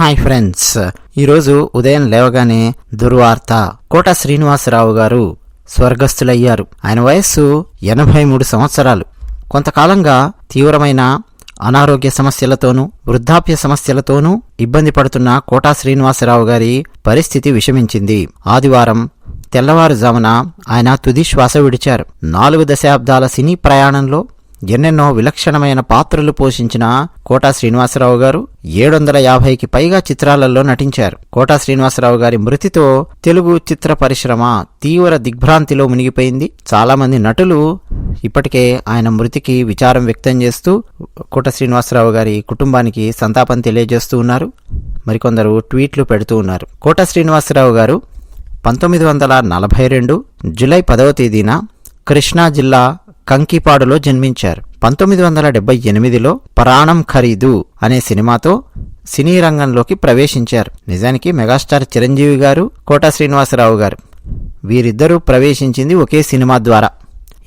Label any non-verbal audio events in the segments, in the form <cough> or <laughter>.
Hi friends. ఈరోజు ఉదయం లేవగానే దుర్వార్త కోట శ్రీనివాసరావు గారు స్వర్గస్థులయ్యారు. ఆయన వయస్సు ఎనభై మూడు సంవత్సరాలు. కొంతకాలంగా తీవ్రమైన అనారోగ్య సమస్యలతోనూ వృద్ధాప్య సమస్యలతోనూ ఇబ్బంది పడుతున్న కోటా శ్రీనివాసరావు గారి పరిస్థితి విషమించింది. ఆదివారం తెల్లవారుజామున ఆయన తుది శ్వాస విడిచారు. నాలుగు దశాబ్దాల సినీ ప్రయాణంలో ఎన్నెన్నో విలక్షణమైన పాత్రలు పోషించిన కోటా శ్రీనివాసరావు గారు ఏడు వందల యాభైకి పైగా చిత్రాలలో నటించారు. కోటా శ్రీనివాసరావు గారి మృతితో తెలుగు చిత్ర పరిశ్రమ తీవ్ర దిగ్భ్రాంతిలో మునిగిపోయింది. చాలామంది నటులు ఇప్పటికే ఆయన మృతికి విచారం వ్యక్తం చేస్తూ కోట శ్రీనివాసరావు గారి కుటుంబానికి సంతాపం తెలియజేస్తూ ఉన్నారు. మరికొందరు ట్వీట్లు పెడుతూ ఉన్నారు. కోట శ్రీనివాసరావు గారు పంతొమ్మిది వందల నలభై రెండు జులై పదవ తేదీన కృష్ణా జిల్లా కంకిపాడులో జన్మించారు. పంతొమ్మిది వందల డెబ్బై ఎనిమిదిలో ప్రాణం ఖరీదు అనే సినిమాతో సినీ రంగంలోకి ప్రవేశించారు. నిజానికి మెగాస్టార్ చిరంజీవి గారు కోటా శ్రీనివాసరావు గారు వీరిద్దరూ ప్రవేశించింది ఒకే సినిమా ద్వారా.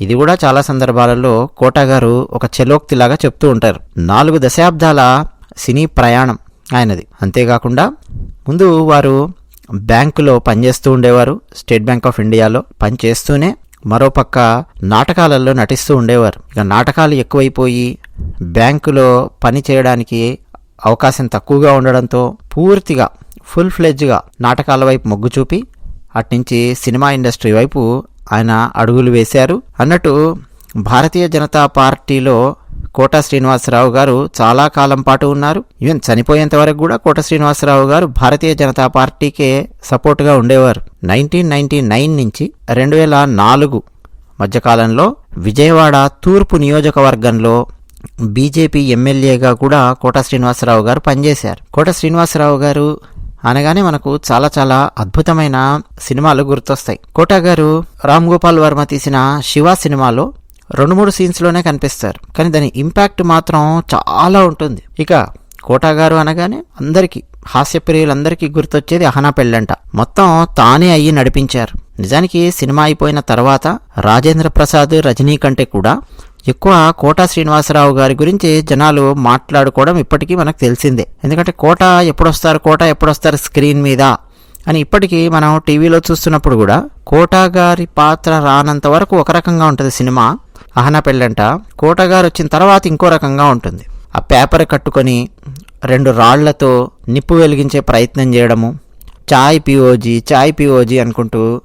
ఇది కూడా చాలా సందర్భాలలో కోటా గారు ఒక చెలోక్తిలాగా చెప్తూ ఉంటారు. నాలుగు దశాబ్దాల సినీ ప్రయాణం ఆయనది. అంతేకాకుండా ముందు వారు బ్యాంకులో పనిచేస్తూ ఉండేవారు. స్టేట్ బ్యాంక్ ఆఫ్ ఇండియాలో పనిచేస్తూనే మరోపక్క నాటకాలలో నటిస్తూ ఉండేవారు. ఇక నాటకాలు ఎక్కువైపోయి బ్యాంకులో పని చేయడానికి అవకాశం తక్కువగా ఉండడంతో పూర్తిగా ఫుల్ ఫ్లెడ్జ్గా నాటకాల వైపు మొగ్గు చూపి అట్నుంచి సినిమా ఇండస్ట్రీ వైపు ఆయన అడుగులు వేశారు. అన్నట్టు భారతీయ జనతా పార్టీలో కోట శ్రీనివాసరావు గారు చాలా కాలం పాటు ఉన్నారు. ఈవెన్ చనిపోయేంత వరకు కూడా కోట శ్రీనివాసరావు గారు భారతీయ జనతా పార్టీకే సపోర్ట్గా ఉండేవారు. నైన్టీన్ నైన్టీ నైన్ నుంచి రెండు వేల నాలుగు మధ్యకాలంలో విజయవాడ తూర్పు నియోజకవర్గంలో బీజేపీ ఎమ్మెల్యేగా కూడా కోట శ్రీనివాసరావు గారు పనిచేశారు. కోట శ్రీనివాసరావు గారు అనగానే మనకు చాలా చాలా అద్భుతమైన సినిమాలు గుర్తొస్తాయి. కోట గారు రామ్ గోపాల్ వర్మ తీసిన శివ సినిమాలో రెండు మూడు సీన్స్లోనే కనిపిస్తారు. కానీ దాని ఇంపాక్ట్ మాత్రం చాలా ఉంటుంది. ఇక కోటా గారు అనగానే అందరికీ హాస్యప్రియులందరికీ గుర్తొచ్చేది అహనా పెళ్ళంట. మొత్తం తానే అయ్యి నడిపించారు. నిజానికి సినిమా అయిపోయిన తర్వాత రాజేంద్ర ప్రసాద్ రజనీ కంటే కూడా ఎక్కువ కోటా శ్రీనివాసరావు గారి గురించి జనాలు మాట్లాడుకోవడం ఇప్పటికీ మనకు తెలిసిందే. ఎందుకంటే కోట ఎప్పుడొస్తారు కోట ఎప్పుడొస్తారు స్క్రీన్ మీద అని ఇప్పటికీ మనం టీవీలో చూస్తున్నప్పుడు కూడా కోటా గారి పాత్ర రానంత వరకు ఒక రకంగా ఉంటుంది సినిమా. అహనా పెళ్ళంట. వచ్చిన తర్వాత ఇంకో రకంగా ఉంటుంది. ఆ పేపర్ కట్టుకొని రెండు రాళ్ళతో నిప్పు వెలిగించే ప్రయత్నం చేయడము చాయ్ పిఓజీ చాయ్ పిఓజీ అనుకుంటూ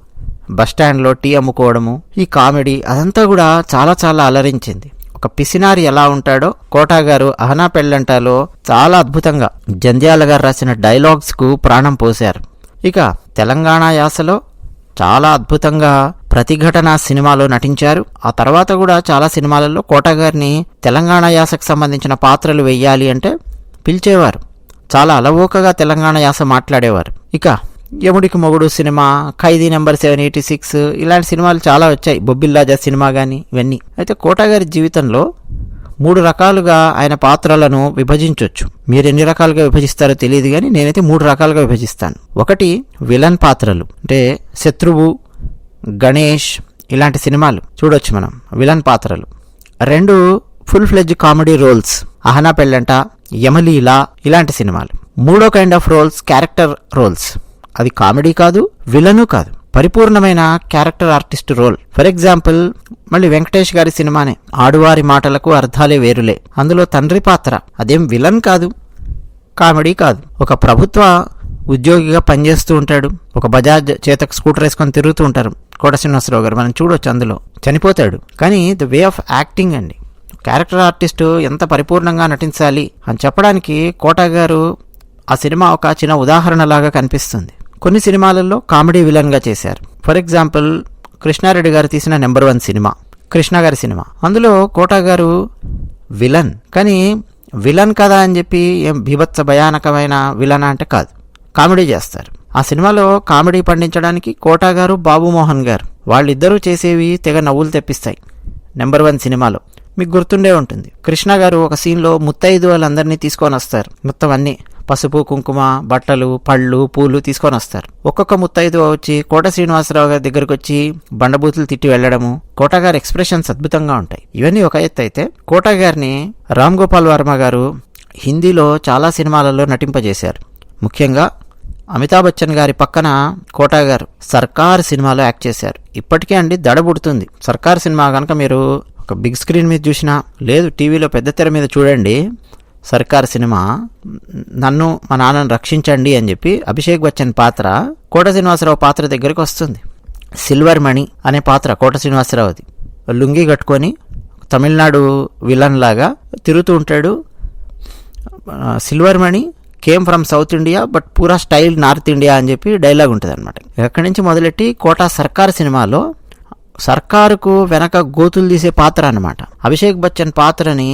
బస్టాండ్లో టీ అమ్ముకోవడము ఈ కామెడీ అదంతా కూడా చాలా చాలా అలరించింది. ఒక పిసినారి ఎలా ఉంటాడో కోటాగారు అహనా పెళ్ళంటాలో చాలా అద్భుతంగా జంధ్యాల గారు రాసిన డైలాగ్స్కు ప్రాణం పోశారు. ఇక తెలంగాణ యాసలో చాలా అద్భుతంగా ప్రతిఘటన సినిమాలో నటించారు. ఆ తర్వాత కూడా చాలా సినిమాలలో కోటగారిని తెలంగాణ యాసకు సంబంధించిన పాత్రలు వెయ్యాలి అంటే పిలిచేవారు. చాలా అలవోకగా తెలంగాణ యాస మాట్లాడేవారు. ఇక Yamudiki Mogudu cinema Khaidi number seven eighty six ఇలాంటి సినిమాలు చాలా వచ్చాయి. బొబ్బిల్లాజా సినిమా కానీ ఇవన్నీ. అయితే కోటగారి జీవితంలో మూడు రకాలుగా ఆయన పాత్రలను విభజించవచ్చు మీరు ఎన్ని రకాలుగా విభజిస్తారో తెలియదు కానీ నేనైతే మూడు రకాలుగా విభజిస్తాను. ఒకటి విలన్ పాత్రలు. అంటే శత్రువు గణేష్ ఇలాంటి సినిమాలు. చూడొచ్చు మనం. విలన్ పాత్రలు. రెండు full fledge comedy roles Ahana Pellanta Yamaleela ఇలాంటి సినిమాలు. మూడో kind of roles character roles అది కామెడీ కాదు విలను కాదు. పరిపూర్ణమైన character artist role for example మళ్ళీ వెంకటేష్ గారి సినిమానే. ఆడువారి మాటలకు అర్థాలే వేరులే. అందులో తండ్రి పాత్ర. అదేం విలన్ కాదు. కామెడీ కాదు. ఒక ప్రభుత్వ ఉద్యోగిగా పనిచేస్తూ ఉంటాడు. ఒక బజాజ్ చేతకు స్కూటర్ వేసుకొని తిరుగుతూ ఉంటారు. కోట శ్రీనివాసరావు గారు. మనం చూడొచ్చు అందులో. చనిపోతాడు. కానీ ద వే ఆఫ్ యాక్టింగ్ అండి. క్యారెక్టర్ ఆర్టిస్టు ఎంత పరిపూర్ణంగా నటించాలి అని చెప్పడానికి కోట గారు ఆ సినిమా ఒక చిన్న ఉదాహరణలాగా కనిపిస్తుంది. కొన్ని సినిమాలలో కామెడీ విలన్గా చేశారు. ఫర్ ఎగ్జాంపుల్ కృష్ణారెడ్డి గారు తీసిన నెంబర్ వన్ సినిమా కృష్ణ గారి సినిమా. అందులో కోటా గారు విలన్. కానీ విలన్ కదా అని చెప్పి ఏం బీభత్స భయానకమైన విలన్ అంటే కాదు. కామెడీ చేస్తారు. ఆ సినిమాలో కామెడీ పండించడానికి కోటా గారు బాబు మోహన్ గారు వాళ్ళిద్దరూ చేసేవి తెగ నవ్వులు తెప్పిస్తాయి. నెంబర్ వన్ సినిమాలో. మీకు గుర్తుండే ఉంటుంది. కృష్ణ గారు ఒక సీన్లో ముత్తైదు వాళ్ళందరినీ తీసుకొని వస్తారు. మొత్తం అన్నీ. పసుపు కుంకుమ బట్టలు పళ్ళు పూలు తీసుకొని వస్తారు. ఒక్కొక్క ముత్తైదు వచ్చి కోట శ్రీనివాసరావు గారి దగ్గరకు వచ్చి బండబూతులు తిట్టి వెళ్ళడము కోటగారి ఎక్స్ప్రెషన్స్ అద్భుతంగా ఉంటాయి. ఇవన్నీ ఒక ఎత్తు అయితే కోటగారిని రామ్ గోపాల్ వర్మ గారు హిందీలో చాలా సినిమాలలో నటింపజేశారు. ముఖ్యంగా అమితాబ్ బచ్చన్ గారి పక్కన కోటా గారు సర్కార్ సినిమాలో యాక్ట్ చేశారు. ఇప్పటికే అండి దడబుడుతుంది. సర్కార్ సినిమా కనుక మీరు ఒక బిగ్ స్క్రీన్ మీద చూసినా లేదు టీవీలో పెద్ద తెర మీద చూడండి సర్కార్ సినిమా నన్ను మా నాన్నను రక్షించండి అని చెప్పి అభిషేక్ బచ్చన్ పాత్ర కోట శ్రీనివాసరావు పాత్ర దగ్గరికి వస్తుంది. సిల్వర్ మణి అనే పాత్ర కోట శ్రీనివాసరావుది లుంగి కట్టుకొని తమిళనాడు విలన్ లాగా తిరుగుతూ ఉంటాడు. Silver money came from south India but పూరా స్టైల్ నార్త్ ఇండియా అని చెప్పి డైలాగ్ ఉంటుంది అనమాట ఎక్కడి నుంచి మొదలెట్టి కోట సర్కార్ సినిమాలో సర్కారుకు వెనక గోతులు తీసే పాత్ర అన్నమాట. అభిషేక్ బచ్చన్ పాత్రని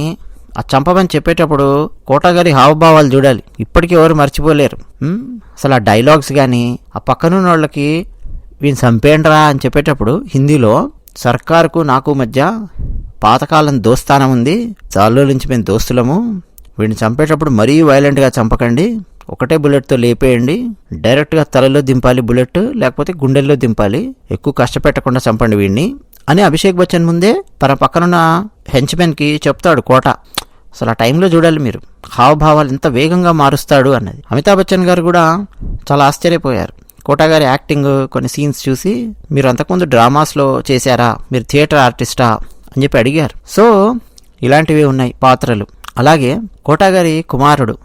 ఆ చంపమని చెప్పేటప్పుడు కోటగారి హావభావాలు చూడాలి. ఇప్పటికీ ఎవరు మర్చిపోలేరు. అసలు ఆ డైలాగ్స్ కానీ ఆ పక్కనున్న వాళ్ళకి వీని చంపేయండిరా అని చెప్పేటప్పుడు హిందీలో సర్కారుకు నాకు మధ్య పాతకాలం దోస్తానం ఉంది. చాలా నుంచి మేము దోస్తులము. వీడిని చంపేటప్పుడు మరీ వైలెంట్గా చంపకండి. ఒకటే బుల్లెట్తో లేపేయండి. డైరెక్ట్గా తలలో దింపాలి బుల్లెట్ లేకపోతే గుండెల్లో దింపాలి. ఎక్కువ కష్టపెట్టకుండా చంపండి వీడిని అని అభిషేక్ బచ్చన్ ముందే తన పక్కనున్న హెంచ్మెన్కి చెప్తాడు కోట. అసలు ఆ టైంలో చూడాలి మీరు. హావభావాలు ఎంత వేగంగా మారుస్తాడు అన్నది. అమితాబ్ బచ్చన్ గారు కూడా చాలా ఆశ్చర్యపోయారు. కోటా గారి యాక్టింగ్ కొన్ని సీన్స్ చూసి మీరు అంతకుముందు డ్రామాస్లో చేశారా? మీరు థియేటర్ ఆర్టిస్టా? అని చెప్పి అడిగారు. సో ఇలాంటివి ఉన్నాయి పాత్రలు. అలాగే కోటా గారి కుమారుడు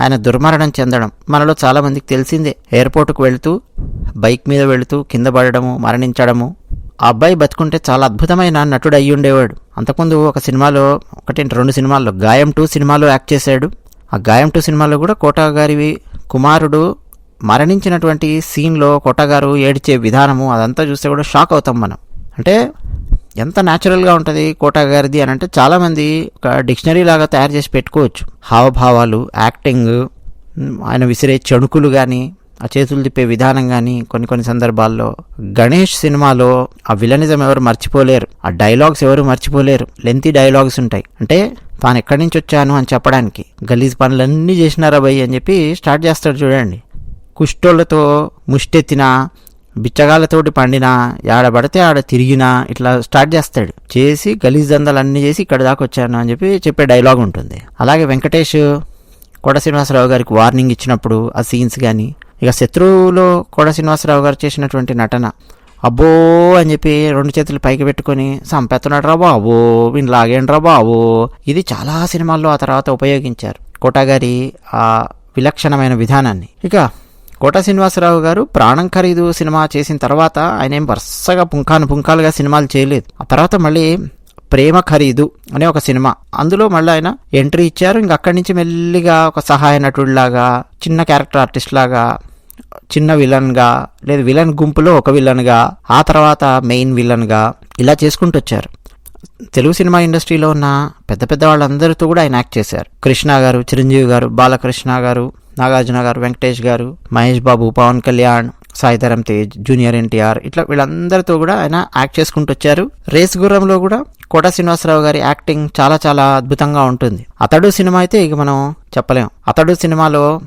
ఆయన దుర్మరణం చెందడం మనలో చాలామందికి తెలిసిందే. ఎయిర్పోర్ట్కు వెళుతూ బైక్ మీద వెళుతూ కింద పడడము మరణించడము ఆ అబ్బాయి బతుకుంటే చాలా అద్భుతమైన నటుడు అయ్యి ఉండేవాడు. అంతకుముందు ఒక సినిమాలో ఒకటి రెండు సినిమాల్లో గాయం టూ సినిమాలో యాక్ట్ చేశాడు. ఆ గాయం టూ సినిమాలో కూడా కోటా గారి కుమారుడు మరణించినటువంటి సీన్లో కోటగారు ఏడ్చే విధానము అదంతా చూస్తే కూడా షాక్ అవుతాం మనం. అంటే ఎంత న్యాచురల్గా ఉంటుంది కోటాగారిది అని అంటే చాలామంది ఒక డిక్షనరీ లాగా తయారు చేసి పెట్టుకోవచ్చు. హావభావాలు యాక్టింగ్ ఆయన విసిరే చణుకులు కానీ ఆ చేతులు తిప్పే విధానం కానీ కొన్ని కొన్ని సందర్భాల్లో గణేష్ సినిమాలో ఆ విలనిజం ఎవరు మర్చిపోలేరు ఆ డైలాగ్స్ ఎవరు మర్చిపోలేరు లెంతీ డైలాగ్స్ ఉంటాయి. అంటే తాను ఎక్కడి నుంచి వచ్చాను అని చెప్పడానికి గలీజ్ పనులన్నీ చేసినారా భయ్ అని చెప్పి స్టార్ట్ చేస్తాడు చూడండి. కుష్టోళ్ళతో ముష్టెత్తిన బిచ్చగాళ్ళతోటి పండినా ఆడ పడితే ఆడ తిరిగినా ఇట్లా స్టార్ట్ చేస్తాడు. చేసి గలీజ్ దందాలు అన్ని చేసి ఇక్కడ దాకా వచ్చాను అని చెప్పి చెప్పే డైలాగ్ ఉంటుంది. అలాగే వెంకటేష్ కోట శ్రీనివాసరావు గారికి వార్నింగ్ ఇచ్చినప్పుడు ఆ సీన్స్ కానీ ఇక శత్రువులో కోట శ్రీనివాసరావు గారు చేసినటువంటి నటన. అబ్బో అని చెప్పి రెండు చేతులు పైకి పెట్టుకొని సంపెత్తున్నాడు రా బాబు వీని లాగేండి రా బాబు. ఇది చాలా సినిమాల్లో ఆ తర్వాత ఉపయోగించారు. కోటాగారి ఆ విలక్షణమైన విధానాన్ని. ఇక కోట శ్రీనివాసరావు గారు ప్రాణం ఖరీదు సినిమా చేసిన తర్వాత ఆయన ఏం వరుసగా పుంఖాను పుంఖాలుగా సినిమాలు చేయలేదు. ఆ తర్వాత మళ్ళీ ప్రేమ ఖరీదు అనే ఒక సినిమా. అందులో మళ్ళీ ఆయన ఎంట్రీ ఇచ్చారు. ఇంక అక్కడి నుంచి మెల్లిగా ఒక సహాయ నటుడిలాగా చిన్న క్యారెక్టర్ ఆర్టిస్ట్ లాగా చిన్న విలన్గా లేదు విలన్ గుంపులో ఒక విలన్గా ఆ తర్వాత మెయిన్ విలన్గా ఇలా చేసుకుంటూ వచ్చారు. తెలుగు సినిమా ఇండస్ట్రీలో ఉన్న పెద్ద పెద్ద వాళ్ళందరితో కూడా ఆయన యాక్ట్ చేశారు. కృష్ణ గారు చిరంజీవి గారు బాలకృష్ణ గారు నాగార్జున గారు వెంకటేష్ గారు మహేష్ బాబు పవన్ కళ్యాణ్ సాయిధరం తేజ్ జూనియర్ ఎన్టీఆర్ ఇట్లా వీళ్ళందరితో కూడా ఆయన యాక్ట్ చేసుకుంటూ వచ్చారు. రేస్ గుర్రంలో కూడా కోట శ్రీనివాసరావు గారి యాక్టింగ్ చాలా చాలా అద్భుతంగా ఉంటుంది. అతడు సినిమా అయితే ఇక మనం చెప్పలేం. అతడు సినిమాలో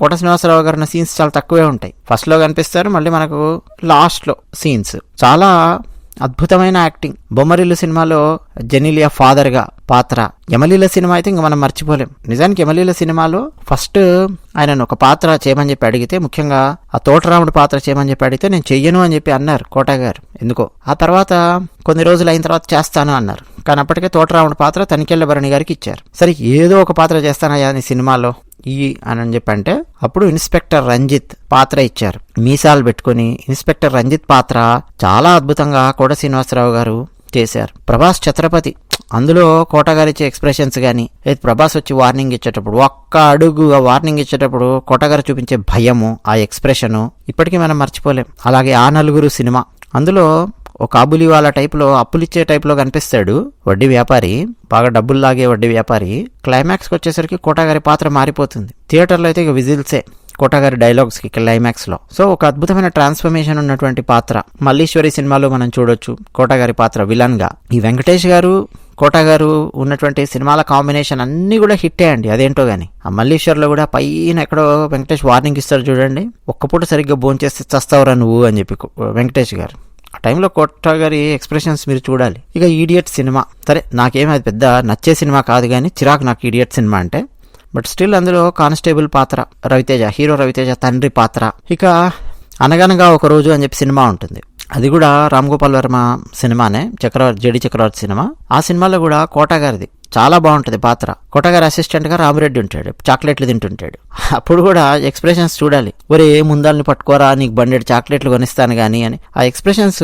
కోట శ్రీనివాసరావు గారి సీన్స్ చాలా తక్కువే ఉంటాయి. ఫస్ట్లో కనిపిస్తారు మళ్ళీ మనకు లాస్ట్లో సీన్స్ చాలా అద్భుతమైన యాక్టింగ్ బొమ్మరిల్లు సినిమాలో జెనీలియా ఫాదర్గా పాత్ర. యమలీల సినిమా అయితే ఇంకా మనం మర్చిపోలేం. నిజానికి యమలీల సినిమాలో ఫస్ట్ ఆయనను ఒక పాత్ర చేయమని చెప్పి అడిగితే ముఖ్యంగా ఆ తోటరాముడు పాత్ర చేయమని చెప్పి అడిగితే నేను చెయ్యను అని చెప్పి అన్నారు కోట గారు. ఎందుకో? ఆ తర్వాత కొన్ని రోజులు అయిన తర్వాత చేస్తాను అన్నారు. కానీ అప్పటికే తోటరాముడు పాత్ర తనికెళ్ళ భరణి గారికి ఇచ్చారు. సరే ఏదో ఒక పాత్ర చేస్తానయ్యా నీ సినిమాలో. ఈ అని చెప్పి అంటే అప్పుడు ఇన్స్పెక్టర్ రంజిత్ పాత్ర ఇచ్చారు. మీసాలు పెట్టుకొని ఇన్స్పెక్టర్ రంజిత్ పాత్ర చాలా అద్భుతంగా కోట శ్రీనివాసరావు గారు చేశారు. ప్రభాస్ ఛత్రపతి. అందులో కోటగారిచ్చే ఇచ్చే ఎక్స్ప్రెషన్స్ కానీ లేదు ప్రభాస్ వచ్చి వార్నింగ్ ఇచ్చేటప్పుడు ఒక్క అడుగు ఆ వార్నింగ్ ఇచ్చేటప్పుడు కోటగారు చూపించే భయము ఆ ఎక్స్ప్రెషను ఇప్పటికీ మనం మర్చిపోలేం. అలాగే ఆ నలుగురు సినిమా. అందులో ఒక అబులివాల టైప్లో అప్పులిచ్చే టైప్లో కనిపిస్తాడు. వడ్డీ వ్యాపారి బాగా డబ్బులు లాగే వడ్డీ వ్యాపారి. క్లైమాక్స్కి వచ్చేసరికి కోటాగారి పాత్ర మారిపోతుంది. థియేటర్లో అయితే ఇక విజిల్సే. కోటాగారి డైలాగ్స్కి క్లైమాక్స్లో. సో ఒక అద్భుతమైన ట్రాన్స్ఫర్మేషన్ ఉన్నటువంటి పాత్ర. మల్లీశ్వరి సినిమాలో మనం చూడొచ్చు కోటాగారి పాత్ర విలన్గా. ఈ వెంకటేష్ గారు కోట గారు ఉన్నటువంటి సినిమాల కాంబినేషన్ అన్నీ కూడా హిట్టే అండి అదేంటో కానీ ఆ మల్లీశ్వర్లో కూడా పైన ఎక్కడో వెంకటేష్ వార్నింగ్ ఇస్తారు చూడండి. ఒక్కపూట సరిగ్గా భోంచేస్తే చస్తావురా నువ్వు అని చెప్పి వెంకటేష్ గారు. ఆ టైంలో కోట గారి ఎక్స్ప్రెషన్స్ మీరు చూడాలి. ఇక ఈడియట్ సినిమా. సరే నాకేం అది పెద్ద నచ్చే సినిమా కాదు కానీ చిరాకు నాకు ఈడియట్ సినిమా అంటే. బట్ స్టిల్ అందులో కానిస్టేబుల్ పాత్ర రవితేజ హీరో రవితేజ తండ్రి పాత్ర. ఇక అనగనగా ఒక రోజు అని చెప్పి సినిమా ఉంటుంది. అది కూడా రామ్ గోపాల్ వర్మ సినిమానే చక్రవర్తి జడి చక్రవర్తి సినిమా. ఆ సినిమాలో కూడా కోట గారిది. చాలా బాగుంటుంది పాత్ర. కోట అసిస్టెంట్గా రామిరెడ్డి ఉంటాడు. చాక్లెట్లు తింటుంటాడు. <laughs> అప్పుడు కూడా ఎక్స్ప్రెషన్స్ చూడాలి. ఒరే ముందాలని పట్టుకోరా నీకు బండెడ్ చాక్లెట్లు కొనిస్తాను కానీ అని. ఆ ఎక్స్ప్రెషన్స్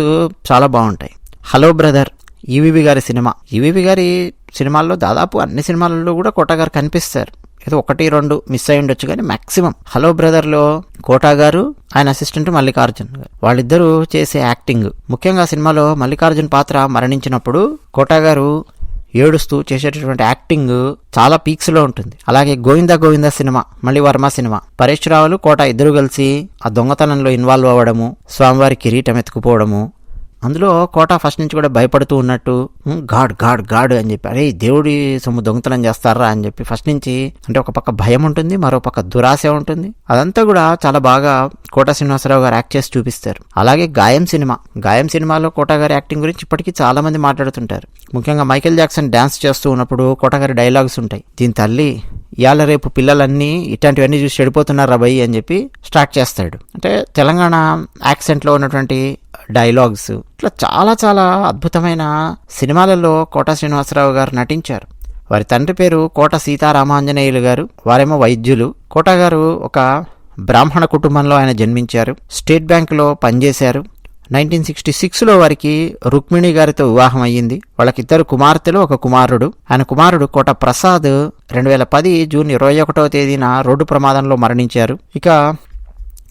చాలా బాగుంటాయి. హలో బ్రదర్ ఈవీవి గారి సినిమా. ఈవీవి గారి సినిమాల్లో దాదాపు అన్ని సినిమాలలో కూడా కోటాగారు కనిపిస్తారు. ఏదో ఒకటి రెండు మిస్ అయి ఉండొచ్చు కానీ మాక్సిమం హలో బ్రదర్లో కోటా గారు ఆయన అసిస్టెంట్ మల్లికార్జున్ గారు. వాళ్ళిద్దరూ చేసే యాక్టింగ్ ముఖ్యంగా సినిమాలో మల్లికార్జున్ పాత్ర మరణించినప్పుడు కోటా గారు ఏడుస్తూ చేసేటటువంటి యాక్టింగ్ చాలా పీక్స్లో ఉంటుంది. అలాగే గోవిందా గోవిందా సినిమా మళ్ళీ వర్మ సినిమా. పరేష్ రావులు కోట ఇద్దరు కలిసి ఆ దొంగతనంలో ఇన్వాల్వ్ అవ్వడము స్వామివారి కిరీటం ఎత్తుకుపోవడము అందులో కోట ఫస్ట్ నుంచి కూడా భయపడుతూ ఉన్నట్టు గాడ్ గాడ్ గాడ్ అని చెప్పి అరే దేవుడి సొమ్ము దొంగతనం చేస్తారా అని చెప్పి ఫస్ట్ నుంచి అంటే ఒక పక్క భయం ఉంటుంది మరో పక్క దురాశ ఉంటుంది. అదంతా కూడా చాలా బాగా కోట శ్రీనివాసరావు గారు యాక్ట్ చేసి చూపిస్తారు. అలాగే గాయం సినిమా. గాయం సినిమాలో కోట గారి యాక్టింగ్ గురించి ఇప్పటికీ చాలా మంది మాట్లాడుతుంటారు. ముఖ్యంగా మైకేల్ జాక్సన్ డాన్స్ చేస్తూ ఉన్నప్పుడు కోట గారి డైలాగ్స్ ఉంటాయి. దీని తల్లి ఇవాళ రేపు పిల్లలన్నీ ఇట్లాంటివన్నీ చూసి చెడిపోతున్నారా భయ్ అని చెప్పి స్టార్ట్ చేస్తాడు. అంటే తెలంగాణ యాక్సెంట్లో ఉన్నటువంటి డైలాగ్స్. ఇట్లా చాలా చాలా అద్భుతమైన సినిమాలలో కోట శ్రీనివాసరావు గారు నటించారు. వారి తండ్రి పేరు కోట సీతారామాంజనేయులు గారు వారేమో వైద్యులు. కోట గారు ఒక బ్రాహ్మణ కుటుంబంలో ఆయన జన్మించారు. స్టేట్ బ్యాంకులో పనిచేశారు. నైన్టీన్ సిక్స్టీ సిక్స్లో వారికి రుక్మిణి గారితో వివాహం అయ్యింది. వాళ్ళకిద్దరు కుమార్తెలు ఒక కుమారుడు. ఆయన కుమారుడు కోట ప్రసాద్ రెండు వేల పది జూన్ ఇరవై ఒకటవ తేదీన రోడ్డు ప్రమాదంలో మరణించారు. ఇక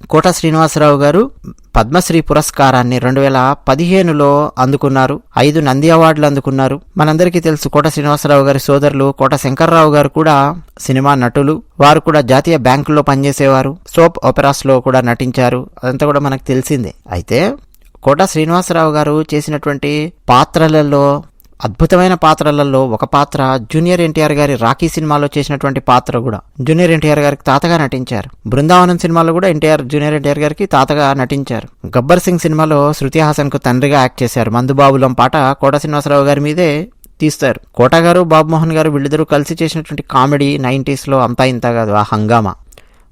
కోట శ్రీనివాసరావు గారు పద్మశ్రీ పురస్కారాన్ని రెండు వేల పదిహేనులో అందుకున్నారు. ఐదు నంది అవార్డులు అందుకున్నారు. మనందరికీ తెలుసు కోట శ్రీనివాసరావు గారి సోదరులు కోట శంకర్రావు గారు కూడా సినిమా నటులు. వారు కూడా జాతీయ బ్యాంకులో పనిచేసేవారు. సోప్ ఒపెరాస్లో కూడా నటించారు. అదంతా కూడా మనకు తెలిసిందే. అయితే కోట శ్రీనివాసరావు గారు చేసినటువంటి పాత్రలలో అద్భుతమైన పాత్రలలో ఒక పాత్ర జూనియర్ ఎన్టీఆర్ గారి రాఖీ సినిమాలో చేసినటువంటి పాత్ర కూడా. జూనియర్ ఎన్టీఆర్ గారికి తాతగా నటించారు. బృందావనం సినిమాలో కూడా ఎన్టీఆర్ జూనియర్ ఎన్టీఆర్ గారికి తాతగా నటించారు. గబ్బర్ సింగ్ సినిమాలో శృతి హాసన్కు తండ్రిగా యాక్ట్ చేశారు. మందుబాబులం పాట కోట శ్రీనివాసరావు గారి మీదే తీస్తారు. కోట గారు బాబు మోహన్ గారు వీళ్ళిద్దరూ కలిసి చేసినటువంటి కామెడీ నైంటీస్లో అంతా ఇంత కాదు. ఆ హంగామా.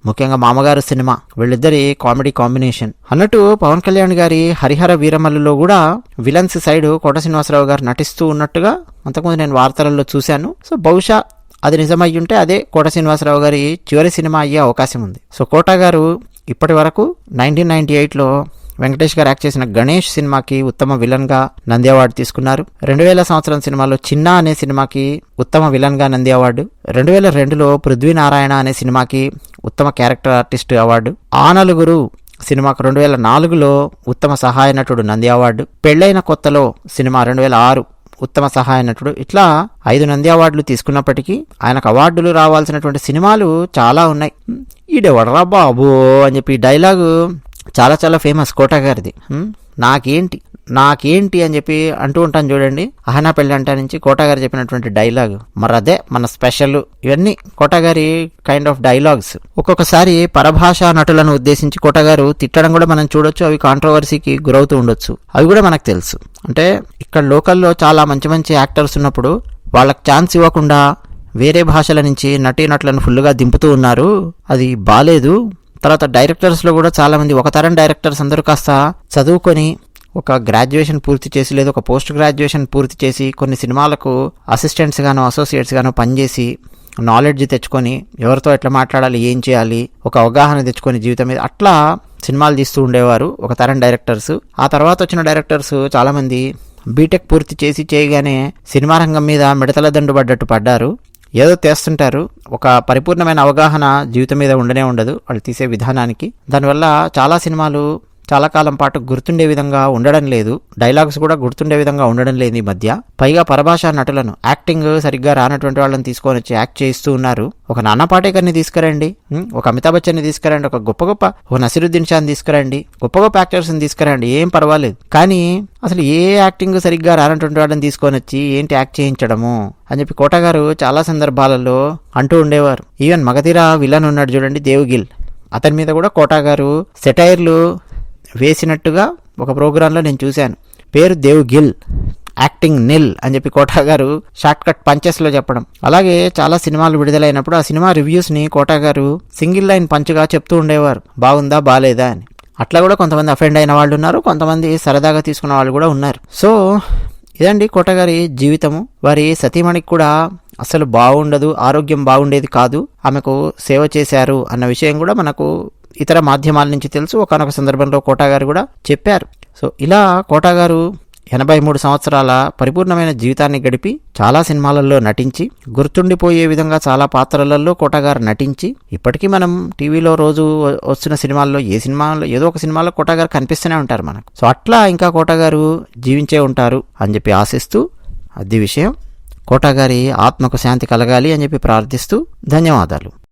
ముఖ్యంగా మామగారు సినిమా వీళ్ళిద్దరి కామెడీ కాంబినేషన్. అన్నట్టు పవన్ కళ్యాణ్ గారి హరిహర వీరమల్లులో కూడా విలన్స్ సైడ్ కోట శ్రీనివాసరావు గారు నటిస్తూ ఉన్నట్టుగా అంతకుముందు నేను వార్తలలో చూశాను. సో బహుశా అది నిజమై ఉంటే అదే కోట శ్రీనివాసరావు గారి చివరి సినిమా అయ్యే అవకాశం ఉంది. సో కోట గారు ఇప్పటి వరకు నైన్టీన్ నైన్టీ ఎయిట్లో వెంకటేష్ గారు యాక్ట్ చేసిన గణేష్ సినిమాకి ఉత్తమ విలన్గా నంది అవార్డు తీసుకున్నారు. రెండు వేల సంవత్సరం సినిమాలో చిన్న అనే సినిమాకి ఉత్తమ విలన్గా నంది అవార్డు. రెండు వేల రెండులో పృథ్వీనారాయణ అనే సినిమాకి ఉత్తమ క్యారెక్టర్ ఆర్టిస్ట్ అవార్డు. ఆ నలుగురు సినిమాకు రెండు వేల నాలుగులో ఉత్తమ సహాయ నటుడు నంది అవార్డు. పెళ్ళైన కొత్తలో సినిమా రెండు వేల ఆరు ఉత్తమ సహాయ నటుడు. ఇట్లా ఐదు నంది అవార్డులు తీసుకున్నప్పటికీ ఆయనకు అవార్డులు రావాల్సినటువంటి సినిమాలు చాలా ఉన్నాయి. ఈడెవడరా బాబు? అని చెప్పి డైలాగు చాలా చాలా ఫేమస్ కోట గారిది. నాకేంటి నాకేంటి అని చెప్పి అంటూ ఉంటాను చూడండి. అహనా పెళ్ళి అంటా నుంచి కోటగారు చెప్పినటువంటి డైలాగ్ మరి అదే మన స్పెషల్. ఇవన్నీ కోటగారి కైండ్ ఆఫ్ డైలాగ్స్ ఒక్కొక్కసారి పరభాషా నటులను ఉద్దేశించి కోటగారు తిట్టడం కూడా మనం చూడొచ్చు అవి కాంట్రవర్సీకి గురవుతూ ఉండొచ్చు. అవి కూడా మనకు తెలుసు. అంటే ఇక్కడ లోకల్లో చాలా మంచి మంచి యాక్టర్స్ ఉన్నప్పుడు వాళ్ళకి ఛాన్స్ ఇవ్వకుండా వేరే భాషల నుంచి నటీనటులను ఫుల్గా దింపుతూ ఉన్నారు. అది బాలేదు. తర్వాత డైరెక్టర్స్లో కూడా చాలామంది ఒక తరం డైరెక్టర్స్ అందరూ కాస్త చదువుకొని ఒక గ్రాడ్యుయేషన్ పూర్తి చేసి లేదా ఒక పోస్ట్ గ్రాడ్యుయేషన్ పూర్తి చేసి కొన్ని సినిమాలకు అసిస్టెంట్స్ గాను అసోసియేట్స్ గాను పనిచేసి నాలెడ్జ్ తెచ్చుకొని ఎవరితో ఎట్లా మాట్లాడాలి ఏం చేయాలి ఒక అవగాహన తెచ్చుకొని జీవితం మీద అట్లా సినిమాలు తీస్తూ ఉండేవారు ఒక తరం డైరెక్టర్స్ ఆ తర్వాత వచ్చిన డైరెక్టర్స్ చాలామంది బీటెక్ పూర్తి చేసి చేయగానే సినిమా రంగం మీద మిడతల దండు పడ్డట్టు పడ్డారు. ఏదో తెస్తుంటారు. ఒక పరిపూర్ణమైన అవగాహన జీవితం మీద ఉండనే ఉండదు. వాళ్ళు తీసే విధానానికి. దానివల్ల చాలా సినిమాలు చాలా కాలం పాటు గుర్తుండే విధంగా ఉండడం లేదు. డైలాగ్స్ కూడా గుర్తుండే విధంగా ఉండడం లేదు ఈ మధ్య. పైగా పరభాషా నటులను యాక్టింగ్ సరిగ్గా రానటువంటి వాళ్ళని తీసుకొని వచ్చి యాక్ట్ చేస్తూ ఉన్నారు. ఒక నానా పాటేకర్ని తీసుకురండి. ఒక అమితాబ్ బచ్చన్ని తీసుకురండి. ఒక గొప్ప గొప్ప ఒక నసిరుద్దీన్ షాని తీసుకురండి. గొప్ప గొప్ప యాక్టర్స్ని తీసుకురండి. ఏం పర్వాలేదు. కానీ అసలు ఏ యాక్టింగ్ సరిగ్గా రానటువంటి వాళ్ళని తీసుకొని వచ్చి ఏంటి యాక్ట్ చేయించడము అని చెప్పి కోటగారు చాలా సందర్భాలలో అంటూ ఉండేవారు. ఈవెన్ మగధీర విలన్ ఉన్నాడు చూడండి దేవుగిల్ అతని మీద కూడా కోటా గారు సెటైర్లు వేసినట్టుగా ఒక ప్రోగ్రాంలో నేను చూశాను. పేరు దేవ్ గిల్ యాక్టింగ్ నిల్ అని చెప్పి కోటా గారు షార్ట్ కట్ చెప్పడం. అలాగే చాలా సినిమాలు విడుదలైనప్పుడు ఆ సినిమా రివ్యూస్ని కోటా గారు సింగిల్ లైన్ పంచుగా చెప్తూ ఉండేవారు. బాగుందా బాలేదా అని. అట్లా కూడా కొంతమంది అఫెండ్ అయిన వాళ్ళు ఉన్నారు కొంతమంది సరదాగా తీసుకున్న వాళ్ళు కూడా ఉన్నారు. సో ఇదండి కోటగారి జీవితము. వారి సతీమణికి కూడా అసలు బాగుండదు ఆరోగ్యం బాగుండేది కాదు ఆమెకు సేవ చేశారు అన్న విషయం కూడా మనకు ఇతర మాధ్యమాల నుంచి తెలుసు. ఒకనొక సందర్భంలో కోటాగారు కూడా చెప్పారు. సో ఇలా కోటాగారు ఎనభై మూడు సంవత్సరాల పరిపూర్ణమైన జీవితాన్ని గడిపి చాలా సినిమాలలో నటించి గుర్తుండిపోయే విధంగా చాలా పాత్రలలో కోటగారు నటించి ఇప్పటికీ మనం టీవీలో రోజు వస్తున్న సినిమాల్లో ఏ సినిమాలో ఏదో ఒక సినిమాలో కోటగారు కనిపిస్తూనే ఉంటారు మనకు. సో అట్లా ఇంకా కోటగారు జీవించే ఉంటారు అని చెప్పి ఆశిస్తూ అది విషయం కోటగారి ఆత్మకు శాంతి కలగాలి అని చెప్పి ప్రార్థిస్తూ ధన్యవాదాలు.